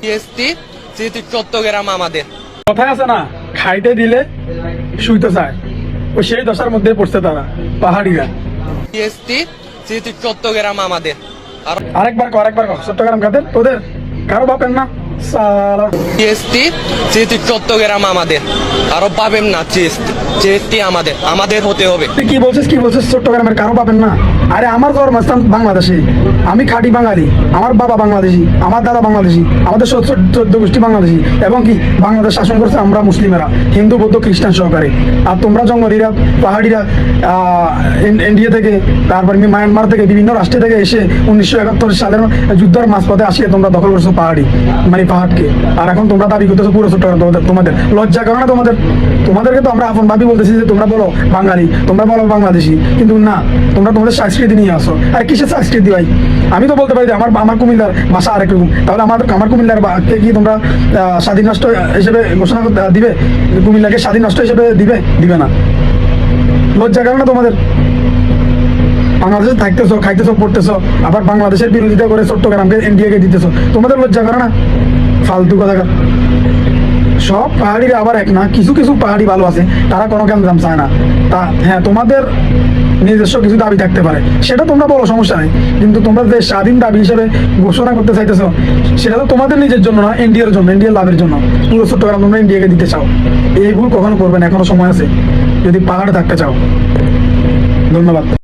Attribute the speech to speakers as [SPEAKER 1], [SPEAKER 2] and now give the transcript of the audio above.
[SPEAKER 1] TST স্মৃতি চট্টগ্রাম আমাদের।
[SPEAKER 2] কথায় আছে না খাইতে দিলে শুইতে চায়। ও সেই দশার মধ্যে পড়ছে তারা পাহাড়িরা।
[SPEAKER 1] জিএসটি স্মৃতি চট্টগ্রাম আমাদের। আর
[SPEAKER 2] আরেকবার কর আরেকবার কর। চট্টগ্রাম কাদের তোদের কারও বাপের না
[SPEAKER 1] স্মৃতি চট্টগ্রাম আমাদের আরও পাবেন না টিএসটি টিএসটি আমাদের আমাদের হতে হবে।
[SPEAKER 2] তুই কি বলছিস কি বলছিস? চট্টগ্রামের কারও পাবেন না? আরে আমার জন্মস্থান বাংলাদেশি। আমি খাঁটি বাঙালি আমার বাবা বাংলাদেশি আমার দাদা বাংলাদেশি আমাদের চোদ্দ গোষ্ঠী বাংলাদেশি এবং কি বাংলাদেশ শাসন করছে আমরা মুসলিমেরা হিন্দু বৌদ্ধ খ্রিস্টান সহকারে। আর তোমরা জঙ্গলিরা পাহাড়িরা ইন্ডিয়া থেকে তারপর মায়ানমার থেকে বিভিন্ন রাষ্ট্র থেকে এসে উনিশশো একাত্তর সালের যুদ্ধের মাঝপথে আসিয়ে তোমরা দখল করছ পাহাড়ি। মানে পাহাড়কে আর এখন তোমরা দাবি করতেছো পুরো চট্টগ্রাম তোমাদের তোমাদের। লজ্জা করে না তোমাদের? তোমাদেরকে তো আমরা আপন ভাবি বলতেছি যে তোমরা বলো বাঙালি, তোমরা বলো বাংলাদেশি। কিন্তু না, তোমরা তোমাদের সংস্কৃতি নিয়ে আসো। আর কিসের সংস্কৃতি ভাই? আমি তো বলতে পারি যে আমার আমার কুমিল্লার ভাষা আরেক তাহলে আমার আমার কুমিল্লার কে তোমরা স্বাধীন রাষ্ট্র হিসেবে ঘোষণা দিবে? কুমিল্লাকে স্বাধীন রাষ্ট্র হিসেবে দিবে? দিবে না। লজ্জা করে না তোমাদের? বাংলাদেশে থাকতেছো, খাইতেছো, পড়তেছো, আবার বাংলাদেশের বিরোধিতা করে চট্টগ্রামকে ইন্ডিয়াকে দিতেছো। তোমাদের লজ্জা করে না? ফালতু কথা সব পাহাড়িরা আবার এক না? কিছু কিছু পাহাড়ি ভালো আছে, তারা কোনো কেন চায় না। তা হ্যাঁ তোমাদের নিজস্ব কিছু দাবি থাকতে পারে। সেটা তোমরা বলো, সমস্যা নেই। কিন্তু তোমরা যে স্বাধীন দাবি হিসেবে ঘোষণা করতে চাইতেছো, সেটা তো তোমাদের নিজের জন্য না ইন্ডিয়ার জন্য ইন্ডিয়ার লাভের জন্য। পুরো চট্টগ্রাম তোমরা ইন্ডিয়াকে দিতে চাও। এই ভুল কখনো করবে না, এখনও সময় আছে। যদি পাহাড়ে থাকতে চাও। ধন্যবাদ।